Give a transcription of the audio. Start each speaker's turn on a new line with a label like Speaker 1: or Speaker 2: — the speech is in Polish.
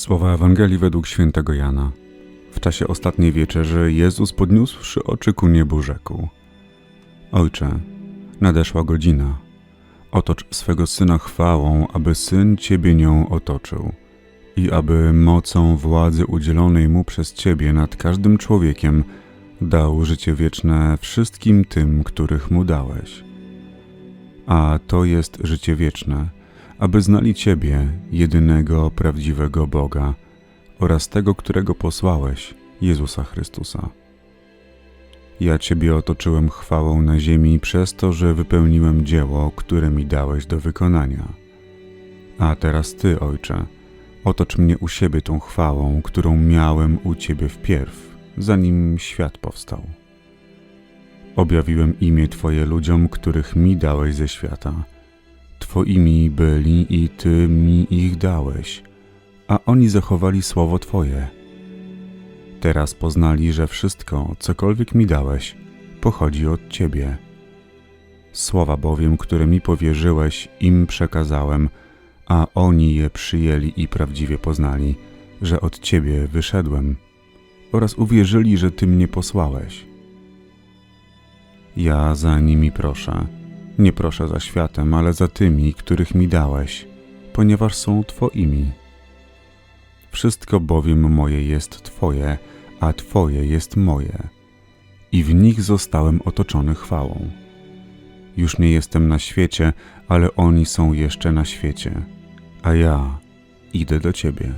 Speaker 1: Słowa Ewangelii według świętego Jana. W czasie ostatniej wieczerzy Jezus podniósłszy oczy ku niebu rzekł: Ojcze, nadeszła godzina. Otocz swego syna chwałą, aby syn ciebie nią otoczył, i aby mocą władzy udzielonej mu przez ciebie nad każdym człowiekiem dał życie wieczne wszystkim tym, których mu dałeś. A to jest życie wieczne, aby znali Ciebie, jedynego prawdziwego Boga, oraz tego, którego posłałeś, Jezusa Chrystusa. Ja Ciebie otoczyłem chwałą na ziemi przez to, że wypełniłem dzieło, które mi dałeś do wykonania. A teraz Ty, Ojcze, otocz mnie u siebie tą chwałą, którą miałem u Ciebie wpierw, zanim świat powstał. Objawiłem imię Twoje ludziom, których mi dałeś ze świata. Twoimi byli i Ty mi ich dałeś, a oni zachowali słowo Twoje. Teraz poznali, że wszystko, cokolwiek mi dałeś, pochodzi od Ciebie. Słowa bowiem, które mi powierzyłeś, im przekazałem, a oni je przyjęli i prawdziwie poznali, że od Ciebie wyszedłem, oraz uwierzyli, że Ty mnie posłałeś. Ja za nimi proszę. Nie proszę za światem, ale za tymi, których mi dałeś, ponieważ są Twoimi. Wszystko bowiem moje jest Twoje, a Twoje jest moje. I w nich zostałem otoczony chwałą. Już nie jestem na świecie, ale oni są jeszcze na świecie, a ja idę do Ciebie.